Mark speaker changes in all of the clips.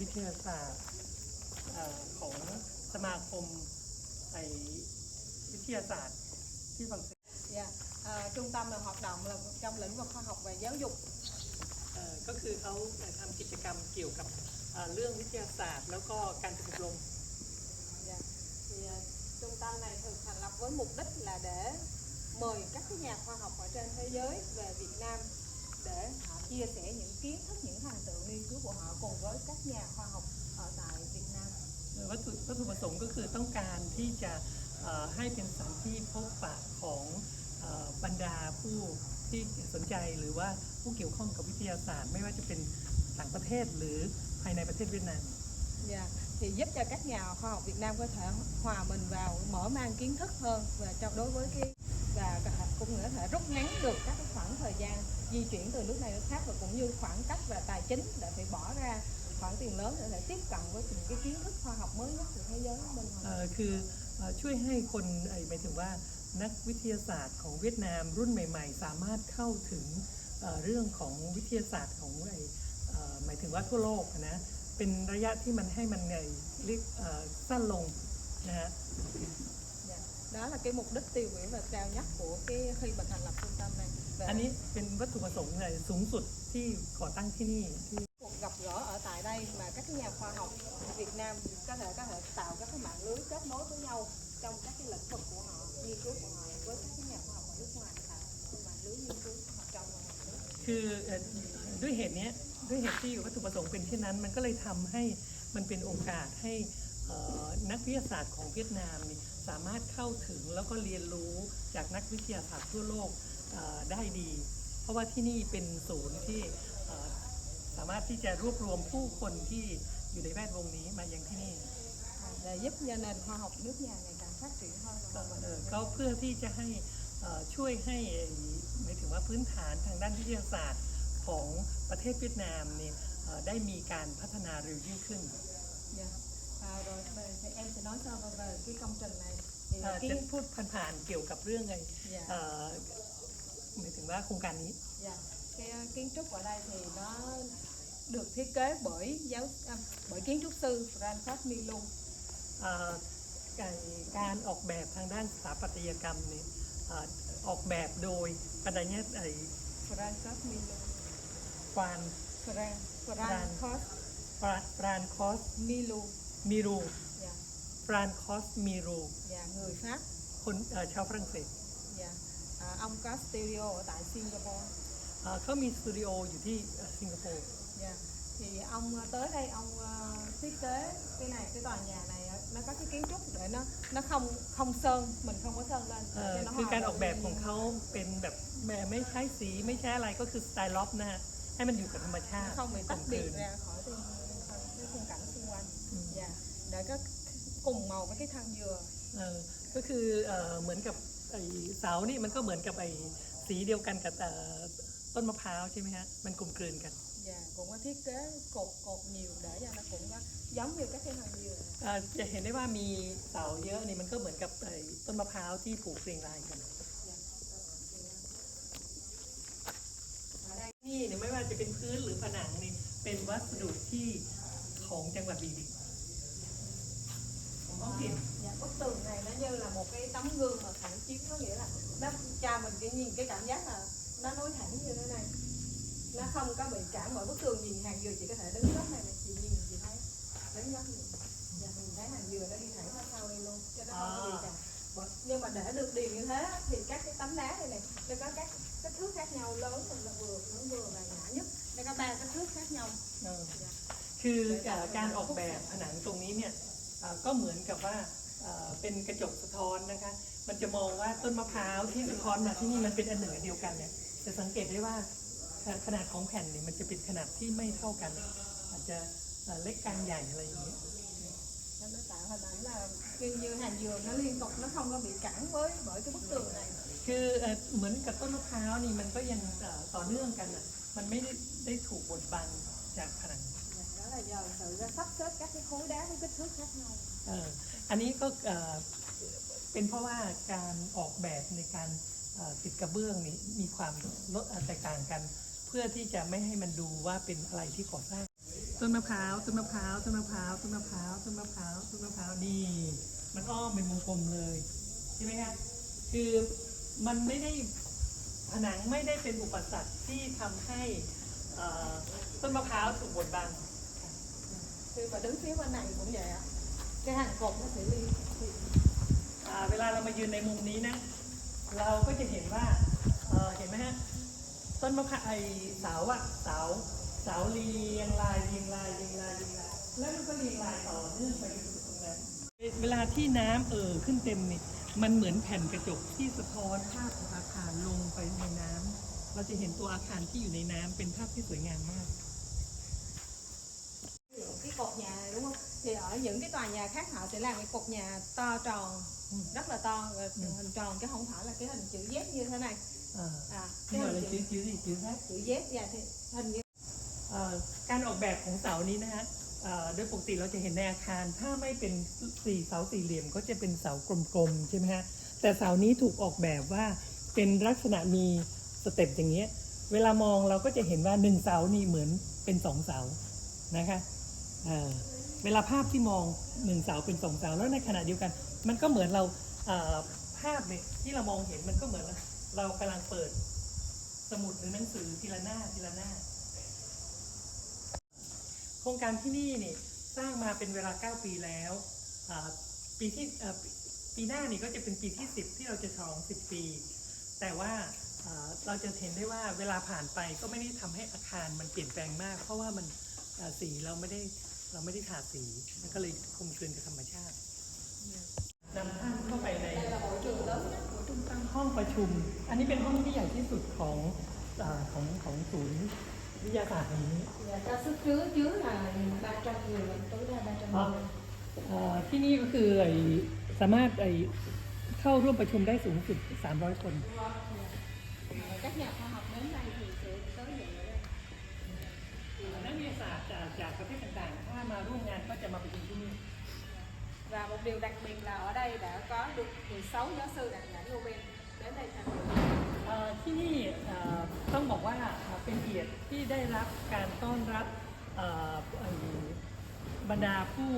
Speaker 1: วิทยาศาสตร์เอ่อของสมาคมไอ้วิทยาศาสตร์ที่ฝรั่งเศส
Speaker 2: Dạ, à, trung tâm là hoạt động là trong lĩnh vực khoa học và giáo dục.
Speaker 1: เอ่อก็คือเขาเอ่อทำกิจกรรมเกี่ยวกับเอ่อเรื่องวิทยาศาสตร์ แล้วก็การฝึกอบรม
Speaker 2: Dạ. Thì à, trung tâm này được thành lập với mục đích là để mời các cái nhà khoa học ở trên thế giới về Việt Nam để họ chia sẻ những kiến thức, những thành tựu nghiên cứu của họ cùng với các nhà khoa học ở tại Việt Nam.
Speaker 1: วัตถุวัตถุประสงค์ก็คือต้องการที่จะเอ่อให้เป็นสถานที่พบปะของเอ่อบรรดาผู้ที่สนใจหรือว่าผู้เกี่ยวข้องกับวิทยาศาสตร์ ไม่ว่าจะเป็นต่างประเทศหรือภายในประเทศเวียดนาม
Speaker 2: Dạ. Thì giúp cho các nhà khoa học Việt Nam có thể hòa mình vào, mở mang kiến thức hơn và cho đối với cái và có thể- cũng có thể rút ngắn được các cái khoảng thời gian di chuyển từ nước này nước khác và cũng như khoảng cách và tài chính để phải bỏ ra khoản tiền lớn để, để tiếp cận với những cái kiến thức khoa học mới nhất của thế giới bên
Speaker 1: เอ่
Speaker 2: ngoài.
Speaker 1: อคือเอ่อช่วยให้คนเอ่อหมายถึงว่านักวิทยาศาสตร์ของเวียดนามรุ่นใหม่ ๆ สามารถเข้าถึงเอ่อเรื่องของวิทยาศาสตร์ของไอ้เอ่อหมายถึงว่าทั่วโลกนะเป็นระยะที่มันให้มันไงเรียกเอ่อสั้นลงนะฮะ
Speaker 2: Dạ. Đó là cái mục đích tiêu biểu và cao nhất của cái khi mà thành lập trung tâm này. Và
Speaker 1: อันนี้เป็นวัตถุประสงค์เลยสูงสุดที่ก่อตั้งที่นี่ที่
Speaker 2: cuộc gặp gỡ ở tại đây mà các cái nhà khoa học Việt Nam có thể có thể tạo các cái mạng lưới kết nối với nhau trong các cái lĩnh vực của họ nghiên cứu của họ với các cái nhà khoa học ở nước ngoài tạo mạng lưới nghiên cứu học trong và ngoài nước
Speaker 1: คือเอ่อด้วยเหตุเนี้ยด้วยเหตุที่วัตถุประสงค์เป็นเช่นนั้น มันก็เลยทำให้มันเป็นโอกาสให้เอ่อ นักวิทยาศาสตร์ของเวียดนามนี่สามารถเข้าถึงแล้วก็เรียนรู้จากนักวิทยาศาสตร์ทั่วโลกเอ่อได้ดี เพราะว่าที่นี่เป็นศูนย์ที่เอ่อสามารถที่จะรวบรวมผู้คนที่อยู่ในแวดวงนี้มายังที่นี่
Speaker 2: để giúp cho nền khoa học nước nhà ngày càng phát triển hơn và
Speaker 1: ก็
Speaker 2: hòa
Speaker 1: เอ่อ
Speaker 2: bình
Speaker 1: ก็เพื่อที่จะให้เอ่อช่วยให้ไอ้หมายถึงว่าพื้นฐานทางด้านวิทยาศาสตร์ของประเทศเวียดนามเนี่ยเอ่อได้มีการพัฒนาเร็วยิ่งขึ้น
Speaker 2: Dạ. À, rồi về, thì em sẽ nói cho về cái công trình này thì
Speaker 1: เอ่อ
Speaker 2: cái
Speaker 1: จะพูดผ่านๆเกี่ยวกับเรื่องไง
Speaker 2: dạ.
Speaker 1: เอ่อหมายถึงว่าโครงการนี้
Speaker 2: Dạ, cái uh, kiến trúc ở đây thì nó được thiết kế bởi giáo à, bởi kiến trúc sư Francis Milu.
Speaker 1: เอ่อการการออกแบบทางด้านสถาปัตยกรรมเนี่ยเอ่อออกแบบโดยปัญญาไอ้
Speaker 2: Francis Milu.
Speaker 1: ฟราน
Speaker 2: Fran
Speaker 1: Fran.
Speaker 2: Francis
Speaker 1: ฟรานฟรานคอส
Speaker 2: Milu.
Speaker 1: มิรู
Speaker 2: Dạ,
Speaker 1: ฟรานคอสมิรู
Speaker 2: dạ người Pháp.
Speaker 1: คนเอ่อชาวฝรั่งเศส
Speaker 2: Dạ. À, ông có studio ở tại Singapore.
Speaker 1: เอ่อเขามีสตูดิโออยู่ที่เอ่อสิงคโปร์
Speaker 2: Dạ. Thì ông uh, tới đây ông uh, thiết kế cái này cái tòa nhà này uh, nó có cái kiến trúc để nó nó không không sơn mình không có sơn lên
Speaker 1: เอ่อ
Speaker 2: để cho nó
Speaker 1: คือ
Speaker 2: hòa
Speaker 1: การ
Speaker 2: vào
Speaker 1: ออกแบบ
Speaker 2: thiên
Speaker 1: ของ
Speaker 2: nhiên.
Speaker 1: เขาเป็นแบบไม่ไม่ใช้สีไม่ใช้อะไรก็คือสไตล์ล็อบนะฮะให้มันอยู่กับธรรมชาติ
Speaker 2: không bị
Speaker 1: กล
Speaker 2: tách
Speaker 1: มกลื
Speaker 2: biệt
Speaker 1: น
Speaker 2: ra khỏi dạ để có cùng màu với cái thân dừa
Speaker 1: เออก็คือเอ่อเหมือนกับไอ้เสานี่มันก็เหมือนกับไอ้สีเดียวกันกับเอ่อต้นมะพร้าวใช่ไหมฮะมันกลมกลืนกัน
Speaker 2: dạ cũng có thiết kế cột cột nhiều để cho nó cũng có giống như các cái thân dừa này.
Speaker 1: เอ่อจะเห็นได้ว่ามีเสาเยอะนี่มันก็เหมือนกับไอ้ต้นมะพร้าวที่ผูกเรียงรายกัน
Speaker 2: ở đây
Speaker 1: นี่เนี่ยไม่ว่าจะเป็นพื้นหรือผนังนี่เป็นวัสดุที่ของจังหวัดบีบิข องท้องถิ่น
Speaker 2: dạ bức tường này nó như là một cái tấm gương mà phản chiếu có nghĩa là nó cho mình cái nhìn cái cảm giác là nó nối thẳng như thế này nó không có bị cản bởi bức tường nhìn hàng dừa chị có thể đứng góc này này chị nhìn chị thấy đứng góc này dạ mình thấy hàng dừa nó đi thẳng ra sau đây luôn cho nó không có bị
Speaker 1: À.
Speaker 2: cản Bởi- nhưng mà để được điền như thế á, thì các cái tấm đá đây này nó có các kích thước khác nhau lớn mình là vừa nó vừa và nhỏ nhất nó có ba kích thước khác nhau
Speaker 1: เออคือเอ่อการออกแบบผนังตรงนี้เนี่ยเอ่อ ก็เหมือนกับว่าเอ่อเป็นกระจกสะท้อนนะคะ มันจะมองว่าต้นมะพร้าวที่สะท้อนมาที่นี่มันเป็นอันหนึ่งอันเดียวกันเนี่ยจะสังเกตได้ว่าเอ่อขนาดของแผ่นเนี่ยมันจะเป็นขนาดที่ไม่เท่ากัน อาจจะเอ่อเล็กกลางใหญ่อะไรอย่างเงี้ย
Speaker 2: Nên nó tạo hình ảnh là như, như hàng dừa nó liên tục nó không có bị cản với bởi cái bức tường này
Speaker 1: คือเอ่อเหมือนกับต้นมะพร้าวนี่มันก็ยังเอ่อต่อเนื่องกันอะมันไม่ได้ได้ถูกบดบังจากผนัง
Speaker 2: đó là giờ tự ra sắp xếp các cái khối đá với kích thước khác nhau
Speaker 1: เอ่ออันนี้ก็เอ่อเป็นเพราะว่าการออกแบบในการเอ่อติดกระเบื้องนี้มีความลดแตกต่างกันเพเพื่อที่จะไม่ให้มันดูว่าเป็นอะไรที่ก่อสร้างต้นมะพร้าวต้นมะพร้าวต้นมะพร้าวต้นมะพร้าวต้นมะพร้าวต้นมะพร้าวนี่มันอ้อมเป็นวงกลมเลยใช่ไหมคะคือมันไม่ได้ผนังไม่ได้เป็นอุปสรรคที่ทำให้เอ่อต้นมะพร้าวถูกบดบัง
Speaker 2: khi mà đứng phía bên này cũng vậy ạ cái hàng cột nó sẽ liên
Speaker 1: อ่าเวลาเรามายืนในมุมนี้นะ เราก็จะเห็นว่าเออเห็นไหมฮะ ต้นมะพร้าวไอเสาอะเสาเสาเรียงรายเรียงรายเรียงรายเรียงรายแล้วมันก็เรียงรายต่อเนื่องไปจนถึงตรงนั้นเวลาที่น้ำเอ่อขึ้นเต็มนี่มันเหมือนแผ่นกระจกที่สะท้อนภาพของอาคารลงไปในน้ำเราจะเห็นตัวอาคารที่อยู่ในน้ำเป็นภาพที่สวยงามมาก
Speaker 2: cái cột nhà này đúng không thì ở những cái tòa nhà khác họ sẽ làm cái cột nhà to tròn
Speaker 1: Ừ.
Speaker 2: rất là to rồi
Speaker 1: Ừ.
Speaker 2: hình tròn chứ không phải là cái hình chữ Z như thế này
Speaker 1: อ่า
Speaker 2: à
Speaker 1: ที่
Speaker 2: cái
Speaker 1: เราเลย
Speaker 2: hình
Speaker 1: ชื้
Speaker 2: chữ,
Speaker 1: อชื้อสิชื้อแท้
Speaker 2: chữ Z dạ thì hình như
Speaker 1: เอ่อการออกแบบของเสานี้นะฮะเอ่อโดยปกติเราจะเห็นในอาคาร ถ้าไม่เป็นสี่เสาสี่เหลี่ยมก็จะเป็นเสากลมๆใช่ไหมฮะแต่เสานี้ถูกออกแบบว่าเป็นลักษณะมีสเต็ปอย่างเงี้ยเวลามองเราก็จะเห็นว่าหนึ่งเสานี่เหมือนเป็นสองเสานะคะเอ่อ เวลาภาพที่มองหนึ่งเสาเป็นสองเสาแล้วในขณะเดียวกัน มันก็เหมือนเราภาพเนี่ยที่เรามองเห็นมันก็เหมือนเรากำลังเปิด สมุดหรือหนังสือทีละหน้าทีละหน้า โครงการที่นี่เนี่ยสร้างมาเป็นเวลา 9 ปีแล้วปีที่ปีหน้านี่ก็จะเป็นปีที่ 10 ที่เราจะฉลอง 10 ปี แต่ว่าเราจะเห็นได้ว่าเวลาผ่านไปก็ไม่ได้ทำให้อาคารมันเปลี่ยนแปลงมาก เพราะว่ามันสีเราไม่ได้ เราไม่ได้ทาสีมันก็เลยคลุมกลืนกับธรรมชาตินำท่านเข้าไปใน
Speaker 2: đây là hội trường lớn nhất của trung tâm
Speaker 1: ห้องประชุม อันนี้เป็นห้องที่ใหญ่ที่สุดของอาของของศูนย์วิทยาศาสตร์แห่งนี้
Speaker 2: và cho sức chứa chứa là 300 người tối đa 300
Speaker 1: Ờ.
Speaker 2: người
Speaker 1: เอ่อที่นี่ก็คือไอ้สามารถไอ้เข้าร่วมประชุมได้สูงสุด 300 คน
Speaker 2: các nhà khoa học đến đây thì sẽ tới dự ở đây
Speaker 1: นักวิทยาศาสตร์จากจากประเทศต่างๆ ถ้ามาร่วมงานก็จะมาประชุมที่นี่
Speaker 2: và một điều đặc biệt là ở đây đã có được 16 giáo sư đạt giải Nobel đến đây tham dự
Speaker 1: เอ่อที่นี่เอ่อต้องบอกว่าเอ่อเป็นเกียรติที่ได้รับการต้อนรับเอ่อไอ้บรรดาผู้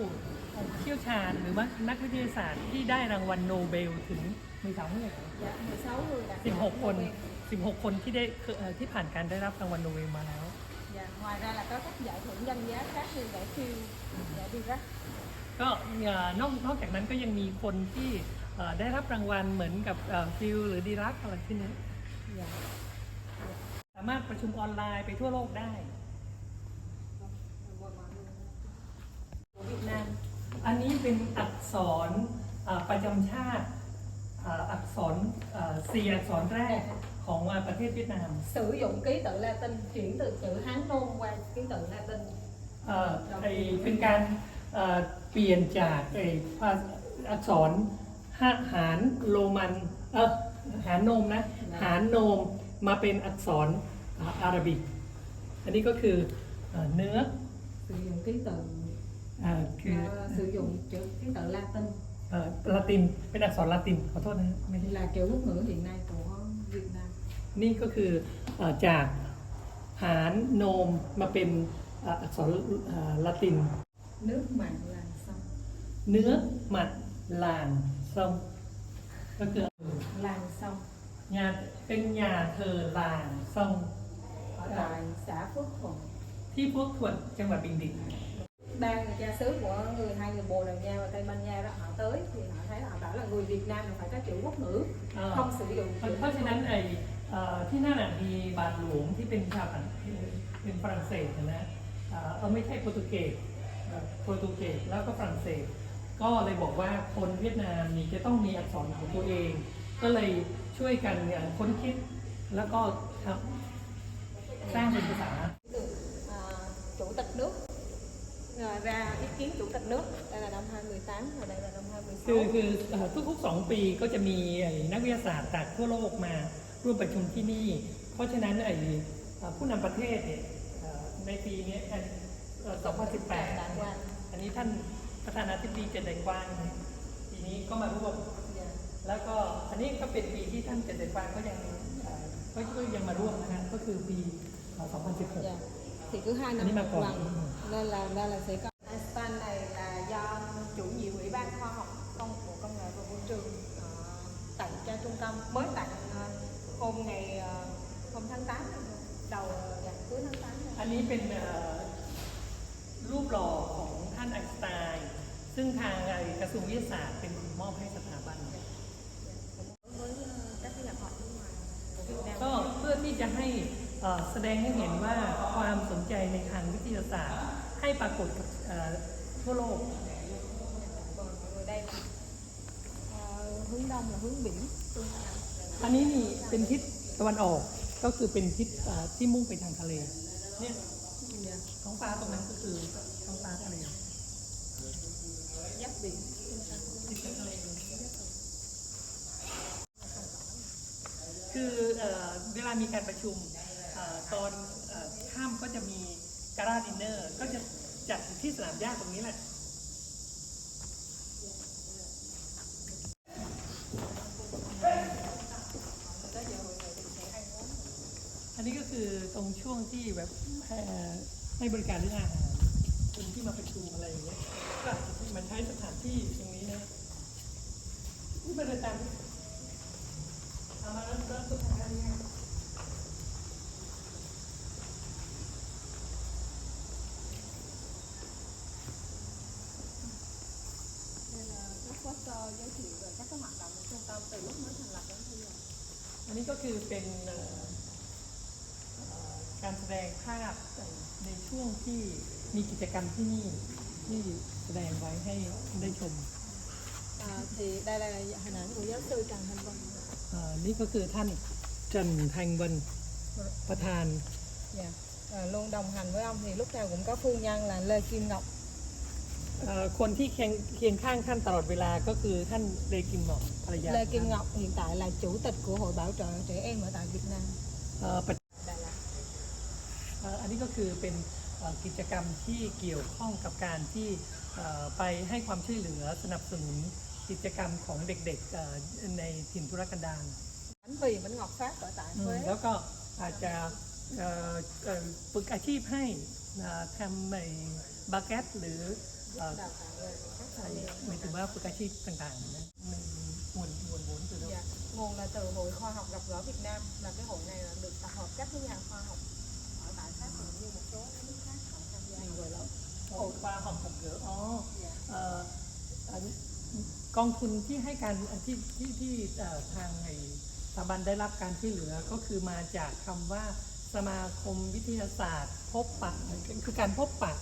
Speaker 1: เชี่ยวชาญหรือว่านักวิทยาศาสตร์ที่ได้รางวัลโนเบลถึงมีสามเท่าไหร่
Speaker 2: dạ 16 người đạt
Speaker 1: สิบ
Speaker 2: giải
Speaker 1: หกคน
Speaker 2: Nobel
Speaker 1: สิบหกคนที่ได้เคยเอ่อที่ผ่านการได้รับรางวัลโนเบลมาแล้ว
Speaker 2: dạ ngoài ra là có các giải thưởng danh giá khác như giải Field giải Dirac
Speaker 1: ก็เอ่อนอกนอกจากนั้นก็ยังมีคนที่เอ่อได้รับรางวัลเหมือนกับฟิลหรือดีรักอะไรที่นี้
Speaker 2: dạ
Speaker 1: สามารถประชุมออนไลน์ไปทั่วโลกได้เวียดนามอันนี้เป็นอักษรเอ่อประจำชาติเอ่ออักษรเอ่อสี่อักษรแรก ของเอ่อประเทศเวียดนาม
Speaker 2: sử dụng ký tự Latin chuyển từ chữ Hán nôm qua ký tự Latin
Speaker 1: เอ่อไอเป็นการเอ่อเปลี่ยนจากไอภาษาอักษรหาหารโรมันเออหารโนมนะหารโนมมาเป็นอักษรอ่าอาหรับิกอันนี้ก็คือเอ่อเนื้อ
Speaker 2: sử dụng ký tự
Speaker 1: เอ่อคือ
Speaker 2: ờ, sử dụng chữ ký tự Latin
Speaker 1: เอ่อละตินเป็นอักษรละตินขอโทษนะไม่ได้
Speaker 2: là kiểu quốc ngữ hiện nay của Việt Nam
Speaker 1: นี่ก็คือเอ่อจากหารโนมมาเป็นเอ่ออักษรเอ่อละติน
Speaker 2: nước mặn làng sông
Speaker 1: เนื้อหมัดลางส้มก็คือ
Speaker 2: làng sông
Speaker 1: ยาเป็นยาเธอลางซ่อง
Speaker 2: ở tại xã Phước Thuận
Speaker 1: ที่พวกทวนจังหวัดbình định
Speaker 2: ban cha xứ của người hai người Bồ Đào Nha và Tây Ban Nha đó họ tới thì họ thấy họ bảo là người Việt Nam là phải có chữ quốc ngữ
Speaker 1: เอ่อ
Speaker 2: không sử dụng
Speaker 1: เพราะ
Speaker 2: chữ
Speaker 1: เพราะฉะนั้นไอ้เอ่อ ที่นั่นน่ะมีบาทหลวงที่เป็นชาวฝรั่งเป็นฝรั่งเศสนะเอ่อเออไม่ใช่โปรตุเกสเอ่อโปรตุเกสแล้วก็ฝรั่งเศส ก็เลยบอกว่าคนเวียดนามนี่จะต้องมีอักษรของตัวเอง ก็เลยช่วยกันเนี่ยค้นคิดแล้วก็ทำสร้างเป็นภาษา
Speaker 2: được à, chủ tịch nước à, ra ý kiến chủ tịch nước đây là năm 2018 và đây là năm 2016
Speaker 1: คือคือเอ่อทุกๆสองปีก็จะมีไอ้นักวิทยาศาสตร์จากทั่วโลกมา ร่วมประชุมที่นี่ เพราะฉะนั้นไอ้เอ่อผู้นำประเทศเนี่ยเอ่อในปีนี้อันเอ่อ
Speaker 2: Đại
Speaker 1: 2018
Speaker 2: quan
Speaker 1: อันนี้ท่านประธานาธิบดีเจนไดกวางปีนี้ก็มาร่วม
Speaker 2: dạ.
Speaker 1: แล้วก็อันนี้ก็เป็นปีที่ท่านเจนไดกวางก็ยังเอ่อก็ก็ยังมาร่วมนะฮะก็คือปี ờ, 2016
Speaker 2: Dạ. Thì cứ hai
Speaker 1: Anh
Speaker 2: năm
Speaker 1: ấy mà
Speaker 2: một
Speaker 1: còn-
Speaker 2: lần nên là nên là sẽ có Einstein này là do chủ nhiệm ủy ban khoa học công của công nghệ và môi trường ờ, tặng cho trung tâm mới tặng ờ, hôm ngày ờ, hôm tháng 8 đầu dạ, cuối tháng 8 này.
Speaker 1: อันนี้ เป็นรูปหล่อของท่านไอน์สไตน์ซึ่งทางไอ้กระทรวงวิทยาศาสตร์เป็นมอบให้สถาบันก็เพื่อที่จะให้แสดงให้เห็นว่าความสนใจในทางวิทยาศาสตร์ ให้ปรากฏกับทั่วโลก
Speaker 2: hướng đông là hướng biển
Speaker 1: อันนี้นี่เป็นทิศตะวันออกก็คือเป็นทิศที่มุ่งไปทางทะเลเนี่ย ฟ้าตรงนั้นก็คือท้องฟ้าทะเล
Speaker 2: giáp biển phương Nam
Speaker 1: ติดกับทะเลคือเอ่อเวลามีการประชุมเอ่อตอนเอ่อค่ำก็จะมีการาดินเนอร์ ก็จะจัดอยู่ที่สนามหญ้าตรงนี้แหละอันนี้ก็คือตรงช่วงที่แบบเอ่อ ให้บริการเรื่องอาหารคนที่มาประชุมอะไรอย่างเงี้ยก็อาจจะมันใช้สถานที่ตรงนี้นะนี่เป็นอาจารย์เอามาแล้วแล้วสุดท้ายเนี่ยอันนี้ก็คือเป็น การแสดงภาพในช่วงที่มีกิจกรรมที่นี่ที่แสดงไว้ให้ได้ชม
Speaker 2: À, thì đây là hình ảnh của giáo sư Trần Thanh Vân.
Speaker 1: อ่านี่ก็คือท่านจันทังวันประธาน
Speaker 2: Dạ. À, luôn đồng hành với ông thì lúc nào cũng có phu nhân là Lê Kim Ngọc.
Speaker 1: เอ่อคนที่เคียงเคียงข้างท่านตลอดเวลาก็คือท่านเลกิมหมอกภรรยา
Speaker 2: Lê Kim Ngọc hiện tại là chủ tịch của Hội Bảo trợ trẻ em ở tại Việt Nam.
Speaker 1: เอ่อปัจ
Speaker 2: Đà Lạt.
Speaker 1: เอ่ออันนี้ก็คือเป็นเอ่อกิจกรรมที่เกี่ยวข้องกับการที่เอ่อไปให้ความช่วยเหลือสนับสนุนกิจกรรมของเด็กๆเอ่อในถิ่นทุรกันดาร
Speaker 2: Bánh Vì Bánh Ngọt Phát ở tại
Speaker 1: อืม
Speaker 2: Huế.
Speaker 1: แล้วก็อาจจะเอ่อเอ่อฝึกอาชีพให้เอ่อทำในบาเกตหรือเอ่อ
Speaker 2: Đào tạo về các
Speaker 1: ไอ้
Speaker 2: thầy em.
Speaker 1: หมายถึงว่าฝึกอาชีพต่างๆนะมันมีมวลมวล vốn từ đâu
Speaker 2: Dạ. Nguồn là từ Hội Khoa học gặp gỡ Việt Nam là cái hội này là được tập hợp các cái nhà khoa học
Speaker 1: ปลาหอมกับเกลืออ๋อเอ่อกองทุนที่ให้การที่ที่ที่ทางไอสถาบันได้รับการช่วยเหลือก็คือมาจากคำว่าสมาคมวิทยาศาสตร์ พบปะคือการพบปะ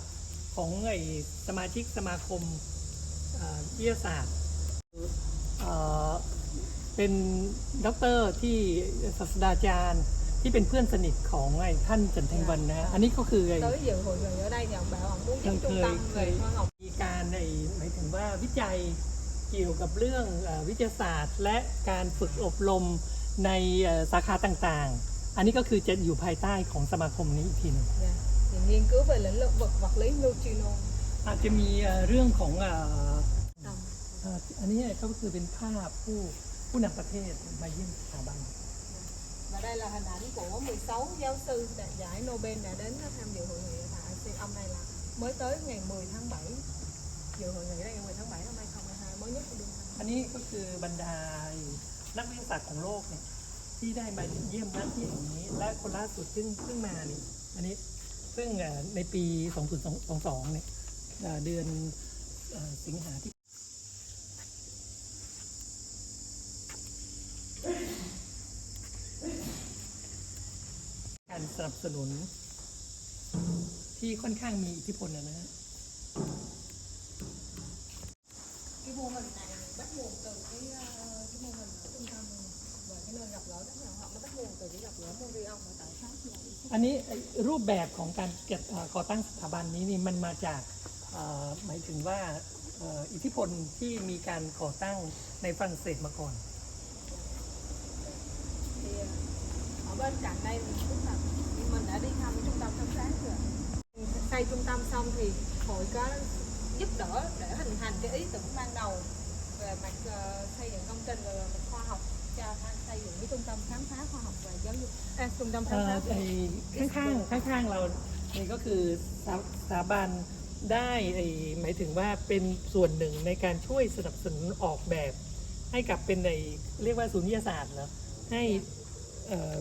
Speaker 1: ของไอสมาชิกสมาคมวิทยาศาสตร์เป็นด็อกเตอร์ที่ศาสตราจารย์ ที่เป็นเพื่อนสนิทของไอ้ท่านจันเทงวันนะฮะอันนี้ก็คือไอ้
Speaker 2: Tới dự hội nghị ở đây thì ông bảo ông muốn giúp
Speaker 1: Vâng,
Speaker 2: trung
Speaker 1: thời-
Speaker 2: tâm về
Speaker 1: thời-
Speaker 2: khoa học
Speaker 1: มีการในหมายถึงว่าวิจัยเกี่ยวกับเรื่องเออวิทยาศาสตร์ และการฝึกอบรมในเอ่อสาขาต่างๆ อันนี้ก็คือจะอยู่ภายใต้ของสมาคมนี้อีกทีหนึง
Speaker 2: Dạ. thì nghiên cứu về lĩnh vực vật vật lý neutrino
Speaker 1: อาจจะมีเอ่อเรื่องของเอ่อ
Speaker 2: đồng
Speaker 1: เอ่ออันนี้ก็คือเป็นภาพผู้ผู้นำประเทศมาเยี่ยมสถาบัน
Speaker 2: và đây là hình ảnh của 16 giáo sư đạt giải Nobel đã đến tham dự hội nghị ở tại IC. ông này là mới tới ngày 10 tháng 7 dự hội nghị đây ngày 10 tháng 7 năm 2022 mới nhất của đương tham
Speaker 1: อันนี้ก็คือบรรดานักวิทยาศาสตร์ของโลกเนี่ยที่ได้มาเยี่ยมนักที่แห่งนี้ และคนล่าสุดซึ่งซึ่งมานี่อันนี้ซึ่งเอ่อในปี 2022 เนี่ยเอ่อเดือนเอ่อสิงหาที่ การสนับสนุน ที่ค่อนข้างมีอิทธิพลนะนะฮะ
Speaker 2: cái mô hình này bắt nguồn từ cái, ờ, cái mô hình ở trung tâm và cái nơi gặp gỡ các nhà khoa học nó bắt nguồn từ cái gặp gỡ Morion ở tại Pháp và IC.
Speaker 1: อันนี้ไอ้รูปแบบของการเก็บเอ่อก่อตั้งสถาบันนี้นี่มันมาจากเอ่อหมายถึงว่าเอ่ออิทธิพลที่มีการก่อตั้งในฝรั่งเศสมาก่อน
Speaker 2: thì ờ, ở bên cạnh đây mình cũng là mình đã đi thăm trung tâm thăm sáng rồi xây trung tâm xong thì hội có giúp đỡ để hình thành cái ý tưởng ban đầu về mặt ờ, xây dựng công trình và về mặt khoa học cho đang xây dựng cái trung tâm khám phá khoa học và giáo dục à, trung tâm
Speaker 1: เอ่
Speaker 2: khám
Speaker 1: อ
Speaker 2: phá
Speaker 1: ไอ้ข้างๆข้างๆเรานี่ก็คือสถาสถาบันได้ไอ้หมายถึงว่าเป็นส่วนหนึ่งในการช่วยสนับสนุนออกแบบ ให้กับเป็นในเรียกว่าศูนย์วิทยาศาสตร์เหรอให้เอ่อ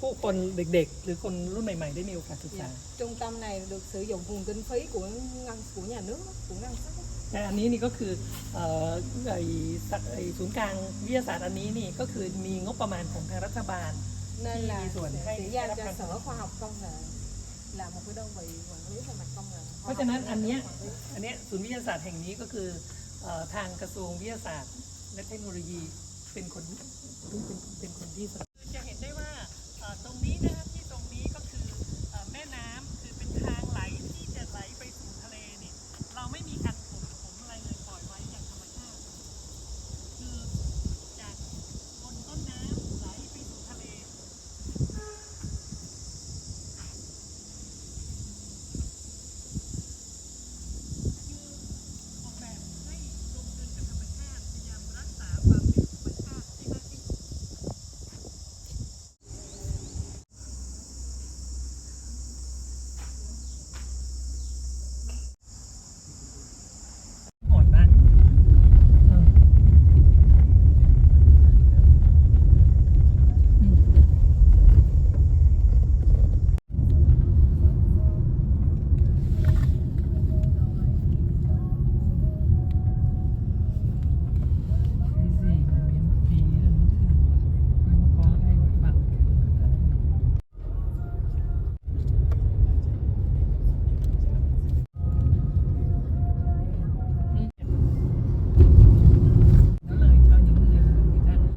Speaker 1: ผู้คนเด็กๆ หรือคนรุ่นใหม่ ๆ ได้มีโอกาสศึกษา
Speaker 2: Dạ. trung tâm này được sử dụng nguồn kinh phí của ngân của nhà nước á, của ngân sách á.
Speaker 1: แต่อันนี้นี่ก็คือเอ่อไอ้สักไอ้ศูนย์กลางวิทยาศาสตร์อันนี้นี่ก็คือมีงบประมาณของทางรัฐบาล
Speaker 2: nên
Speaker 1: Chi
Speaker 2: là
Speaker 1: vi khuẩn
Speaker 2: sẽ,
Speaker 1: hay
Speaker 2: sẽ
Speaker 1: cái
Speaker 2: giao
Speaker 1: đáp
Speaker 2: cho
Speaker 1: ứng.
Speaker 2: sở khoa học công nghệ là một cái đơn vị quản lý về mặt công nghệ
Speaker 1: เพราะฉะนั้น
Speaker 2: Khoa học
Speaker 1: อันเนี้ย
Speaker 2: quản lý.
Speaker 1: อันเนี้ยศูนย์วิทยาศาสตร์แห่งนี้ก็คือเอ่อทางกระทรวงวิทยาศาสตร์ และเทคโนโลยีเป็นคนเป็นเป็นคนที่สนับ